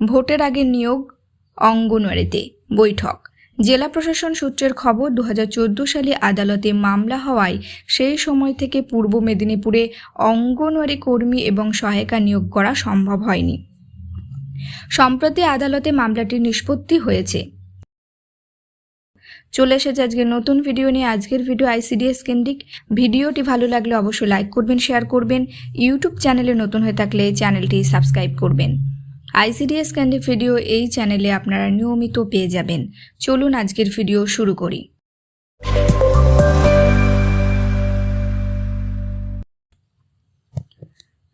ভোটের আগে নিয়োগ অঙ্গনওয়াড়িতে বৈঠক। জেলা প্রশাসন সূত্রের খবর দু হাজার চোদ্দ সালে আদালতে মামলা হওয়ায় সেই সময় থেকে পূর্ব মেদিনীপুরে অঙ্গনওয়াড়ি কর্মী এবং সহায়িকা নিয়োগ করা সম্ভব হয়নি। সম্প্রতি আদালতে মামলাটির নিষ্পত্তি হয়েছে। চলে এসেছে আজকে নতুন ভিডিও নিয়ে। আজকের ভিডিও আইসিডিএস কেন্দ্রিক। ভিডিওটি ভালো লাগলে অবশ্যই লাইক করবেন, শেয়ার করবেন। ইউটিউব চ্যানেলে নতুন হয়ে থাকলে চ্যানেলটি সাবস্ক্রাইব করবেন। আইসিডিএস ক্যান্ডি ভিডিও এই চ্যানেলে আপনারা নিয়মিত পেয়ে যাবেন। চলুন আজকের ভিডিও শুরু করি।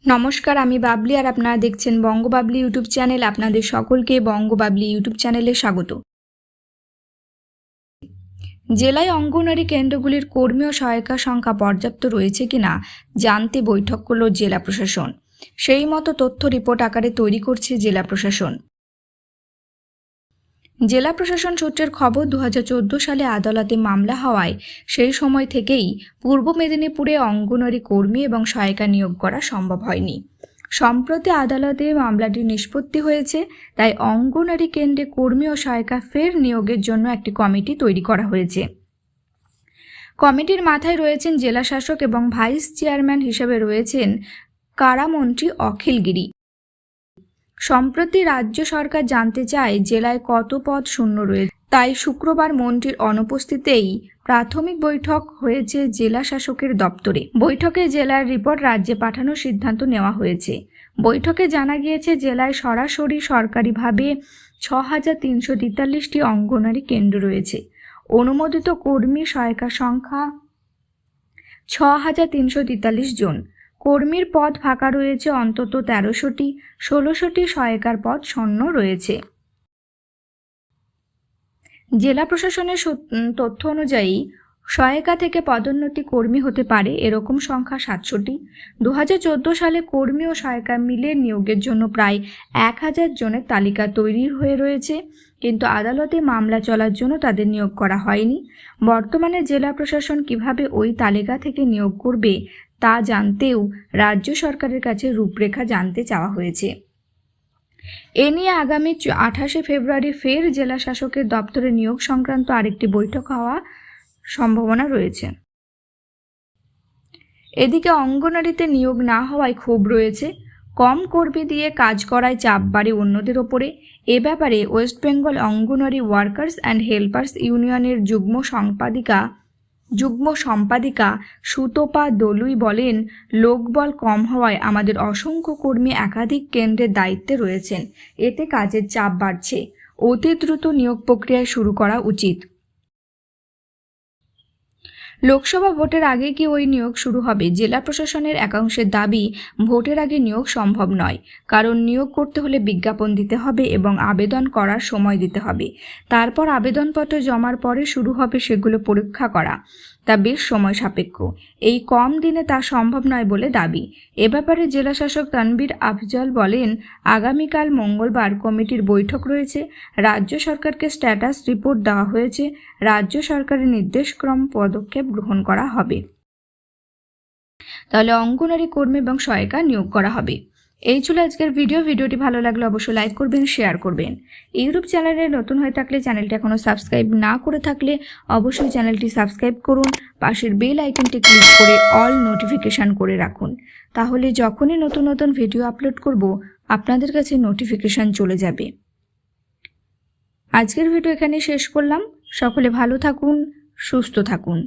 নমস্কার, আমি বাবলি আর আপনারা দেখছেন বঙ্গবাবলি ইউটিউব চ্যানেল। আপনাদের সকলকে বঙ্গবাবলি ইউটিউব চ্যানেলে স্বাগত। জেলায় অঙ্গনওয়াড়ি কেন্দ্রগুলির কর্মী ও সহায়িকা সংখ্যা পর্যাপ্ত রয়েছে কিনা জানতে বৈঠক করল জেলা প্রশাসন। সেই মতো তথ্য রিপোর্ট আকারে তৈরি করছে জেলা প্রশাসন। জেলা প্রশাসন সূত্রের খবর দু হাজার চোদ্দ সালে আদালতে মামলা হওয়ায় সেই সময় থেকেই পূর্ব মেদিনীপুরে অঙ্গনওয়াড়ি কর্মী এবং সহায়িকা নিয়োগ করা সম্ভব হয়নি। সম্প্রতি আদালতে মামলাটি নিষ্পত্তি হয়েছে, তাই অঙ্গনওয়াড়ি কেন্দ্রে কর্মী ও সহায়িকা ফের নিয়োগের জন্য একটি কমিটি তৈরি করা হয়েছে। কমিটির মাথায় রয়েছেন জেলা শাসক এবং ভাইস চেয়ারম্যান হিসেবে রয়েছেন কারামন্ত্রী অখিল গিরি। সম্প্রতি রাজ্য সরকার জানতে চায়, জেলায় কত পদ শূন্য রয়েছে। তাই শুক্রবার মন্ত্রীর অনুপস্থিতিতেই প্রাথমিক বৈঠক হয়েছে জেলা শাসকের দপ্তরে। বৈঠকে জেলার রিপোর্ট রাজ্যে পাঠানোর সিদ্ধান্ত নেওয়া হয়েছে। বৈঠকে জানা গিয়েছে, জেলায় সরাসরি সরকারিভাবে ছ হাজার তিনশো তেতাল্লিশটি অঙ্গনারী কেন্দ্র রয়েছে। অনুমোদিত কর্মী সহায়িকা সংখ্যা ছ হাজার তিনশো তেতাল্লিশ জন। কর্মীর পদ ফাঁকা রয়েছে অন্তত তেরোশোটি, ষোলোশোটি সহায়িকার পদ শূন্য রয়েছে। জেলা প্রশাসনের তথ্য অনুযায়ী, সহায়িকা থেকে পদোন্নতি কর্মী হতে পারে এরকম সংখ্যা সাতশোটি। দু হাজার সালে কর্মী ও সহায়িকা মিলে নিয়োগের জন্য প্রায় এক হাজার জনের তালিকা তৈরি হয়ে রয়েছে, কিন্তু আদালতে মামলা চলার জন্য তাদের নিয়োগ করা হয়নি। বর্তমানে জেলা প্রশাসন কীভাবে ওই তালিকা থেকে নিয়োগ করবে তা জানতেও রাজ্য সরকারের কাছে রূপরেখা জানতে চাওয়া হয়েছে। এ নিয়ে আগামী আঠাশে ফেব্রুয়ারি ফের জেলা শাসকের দপ্তরে নিয়োগ সংক্রান্ত আরেকটি বৈঠক হওয়া সম্ভাবনা রয়েছে। এদিকে অঙ্গনারীতে নিয়োগ না হওয়ায় ক্ষোভ রয়েছে। কম কর্মী দিয়ে কাজ করায় চাপ বাড়ে অন্যদের ওপরে। এ ব্যাপারে West Bengal Anganwadi workers and helpers ইউনিয়নের যুগ্ম সম্পাদিকা যুগ্ম সম্পাদিকা সুতপা দলুই বলেন, লোকবল কম হওয়ায় আমাদের অসংখ্য কর্মী একাধিক কেন্দ্রের দায়িত্বে রয়েছেন। এতে কাজের চাপ বাড়ছে। অতি দ্রুত নিয়োগ প্রক্রিয়া শুরু করা উচিত। লোকসভা ভোটের আগে কি ওই নিয়োগ শুরু হবে? জেলা প্রশাসনের একাংশের দাবি, ভোটের আগে নিয়োগ সম্ভব নয়। কারণ নিয়োগ করতে হলে বিজ্ঞাপন দিতে হবে এবং আবেদন করার সময় দিতে হবে। তারপর আবেদনপত্র জমার পরে শুরু হবে সেগুলো পরীক্ষা করা। তা বেশ সময় সাপেক্ষ। এই কম দিনে তা সম্ভব নয় বলে দাবি। এ ব্যাপারে জেলা শাসক তানবীর আফজল বলেন, আগামীকাল মঙ্গলবার কমিটির বৈঠক রয়েছে। রাজ্য সরকারকে স্ট্যাটাস রিপোর্ট দেওয়া হয়েছে। রাজ্য সরকারের নির্দেশক্রম পদক্ষেপ গ্রহণ করা হবে। তাহলে অঙ্গনারী কর্মী এবং সহায়িকা নিয়োগ করা হবে। এই ছিল আজকের ভিডিও ভিডিওটি ভালো লাগলে অবশ্যই লাইক করবেন শেয়ার করবেন। ইউটিউব চ্যানেলে নতুন হয়ে থাকলে চ্যানেলটি এখনও সাবস্ক্রাইব না করে থাকলে অবশ্যই চ্যানেলটি সাবস্ক্রাইব করুন। পাশের বেল আইকনটি ক্লিক করে অল নোটিফিকেশান করে রাখুন। তাহলে যখনই নতুন নতুন ভিডিও আপলোড করব, আপনাদের কাছে নোটিফিকেশান চলে যাবে। আজকের ভিডিও এখানে শেষ করলাম। সকলে ভালো থাকুন, সুস্থ থাকুন।